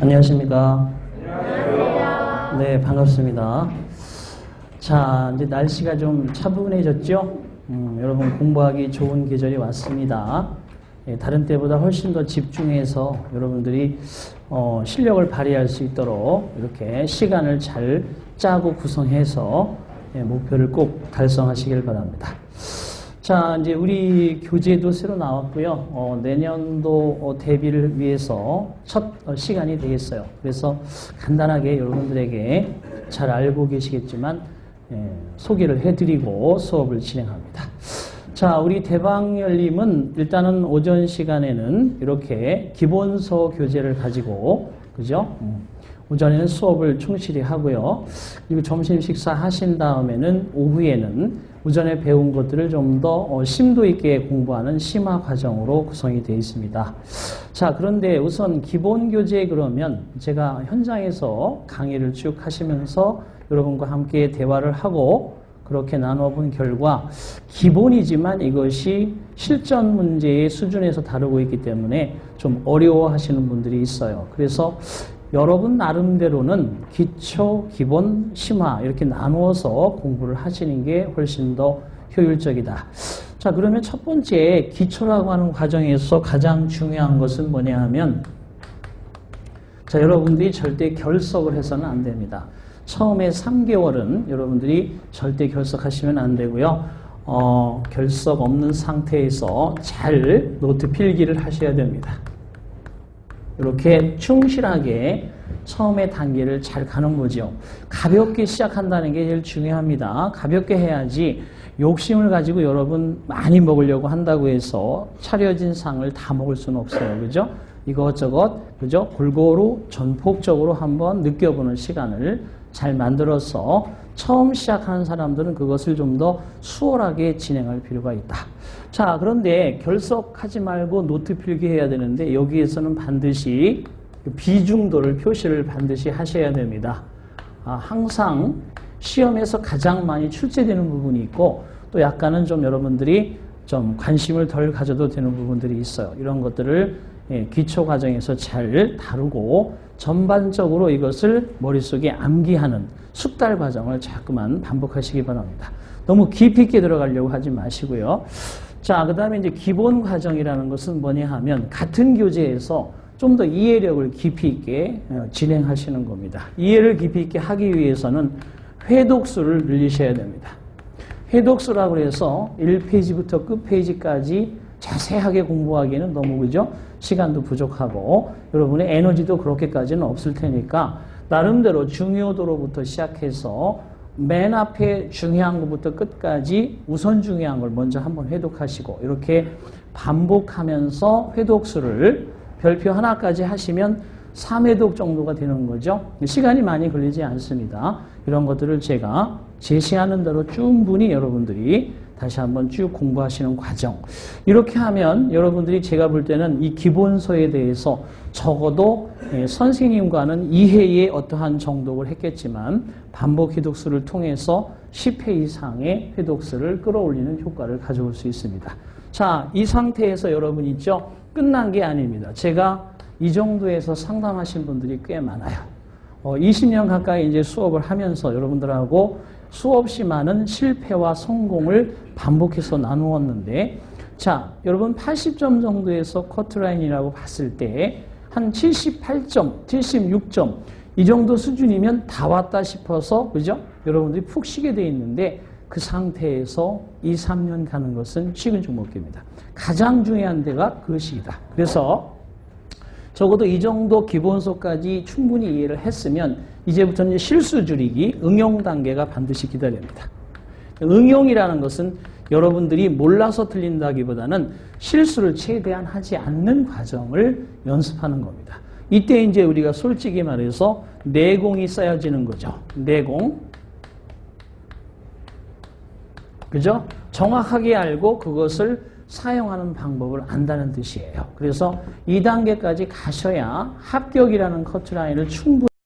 안녕하십니까? 네, 반갑습니다. 자, 이제 날씨가 좀 차분해졌죠? 음, 여러분 공부하기 좋은 계절이 왔습니다. 예, 다른 때보다 훨씬 더 집중해서 여러분들이 어, 실력을 발휘할 수 있도록 이렇게 시간을 잘 짜고 구성해서 예, 목표를 꼭 달성하시길 바랍니다. 자, 이제 우리 교재도 새로 나왔고요. 어, 내년도 어, 대비를 위해서 첫 어, 시간이 되겠어요. 그래서 간단하게 여러분들에게 잘 알고 계시겠지만 예, 소개를 해드리고 수업을 진행합니다. 자, 우리 대방열림은 일단은 오전 시간에는 이렇게 기본서 교재를 가지고 그죠? 음, 오전에는 수업을 충실히 하고요. 그리고 점심 식사 하신 다음에는 오후에는 오전에 배운 것들을 좀 더 심도 있게 공부하는 심화 과정으로 구성이 되어 있습니다. 자, 그런데 우선 기본 교재 그러면 제가 현장에서 강의를 쭉 하시면서 여러분과 함께 대화를 하고 그렇게 나눠 본 결과 기본이지만 이것이 실전 문제의 수준에서 다루고 있기 때문에 좀 어려워 하시는 분들이 있어요. 그래서 여러분 나름대로는 기초, 기본, 심화 이렇게 나누어서 공부를 하시는 게 훨씬 더 효율적이다. 자, 그러면 첫 번째 기초라고 하는 과정에서 가장 중요한 것은 뭐냐 하면 자, 여러분들이 절대 결석을 해서는 안 됩니다. 처음에 3개월은 여러분들이 절대 결석하시면 안 되고요. 어, 결석 없는 상태에서 잘 노트 필기를 하셔야 됩니다. 이렇게 충실하게 처음의 단계를 잘 가는 거죠. 가볍게 시작한다는 게 제일 중요합니다. 가볍게 해야지 욕심을 가지고 여러분 많이 먹으려고 한다고 해서 차려진 상을 다 먹을 수는 없어요. 그죠? 이것저것, 그죠? 골고루 전폭적으로 한번 느껴보는 시간을 잘 만들어서 처음 시작하는 사람들은 그것을 좀 더 수월하게 진행할 필요가 있다. 자, 그런데 결석하지 말고 노트 필기해야 되는데 여기에서는 반드시 비중도를 표시를 반드시 하셔야 됩니다. 아, 항상 시험에서 가장 많이 출제되는 부분이 있고 또 약간은 좀 여러분들이 좀 관심을 덜 가져도 되는 부분들이 있어요. 이런 것들을 예, 기초 과정에서 잘 다루고 전반적으로 이것을 머릿속에 암기하는 숙달 과정을 자꾸만 반복하시기 바랍니다. 너무 깊이 있게 들어가려고 하지 마시고요. 자, 그 다음에 이제 기본 과정이라는 것은 뭐냐 하면 같은 교재에서 좀 더 이해력을 깊이 있게 어, 진행하시는 겁니다. 이해를 깊이 있게 하기 위해서는 회독수를 늘리셔야 됩니다. 회독수라고 해서 1페이지부터 끝페이지까지 자세하게 공부하기에는 너무 그죠? 시간도 부족하고 여러분의 에너지도 그렇게까지는 없을 테니까 나름대로 중요도로부터 시작해서 맨 앞에 중요한 것부터 끝까지 우선 중요한 걸 먼저 한번 회독하시고 이렇게 반복하면서 회독수를 별표 하나까지 하시면 3회독 정도가 되는 거죠. 시간이 많이 걸리지 않습니다. 이런 것들을 제가 제시하는 대로 충분히 여러분들이 다시 한번 쭉 공부하시는 과정. 이렇게 하면 여러분들이 제가 볼 때는 이 기본서에 대해서 적어도 예, 선생님과는 2회의 어떠한 정독을 했겠지만 반복 회독수를 통해서 10회 이상의 회독수를 끌어올리는 효과를 가져올 수 있습니다. 자, 이 상태에서 여러분 있죠? 끝난 게 아닙니다. 제가 이 정도에서 상담하신 분들이 꽤 많아요. 어, 20년 가까이 이제 수업을 하면서 여러분들하고 수없이 많은 실패와 성공을 반복해서 나누었는데, 자, 여러분 80점 정도에서 커트라인이라고 봤을 때, 한 78점, 76점, 이 정도 수준이면 다 왔다 싶어서, 그죠? 여러분들이 푹 쉬게 돼 있는데, 그 상태에서 2, 3년 가는 것은 식은 죽 먹기입니다. 가장 중요한 데가 그 시기다. 그래서 적어도 이 정도 기본서까지 충분히 이해를 했으면 이제부터는 실수 줄이기, 응용 단계가 반드시 기다립니다. 응용이라는 것은 여러분들이 몰라서 틀린다기보다는 실수를 최대한 하지 않는 과정을 연습하는 겁니다. 이때 이제 우리가 솔직히 말해서 내공이 쌓여지는 거죠. 내공. 그죠? 정확하게 알고 그것을 사용하는 방법을 안다는 뜻이에요. 그래서 2단계까지 가셔야 합격이라는 커트라인을 충분히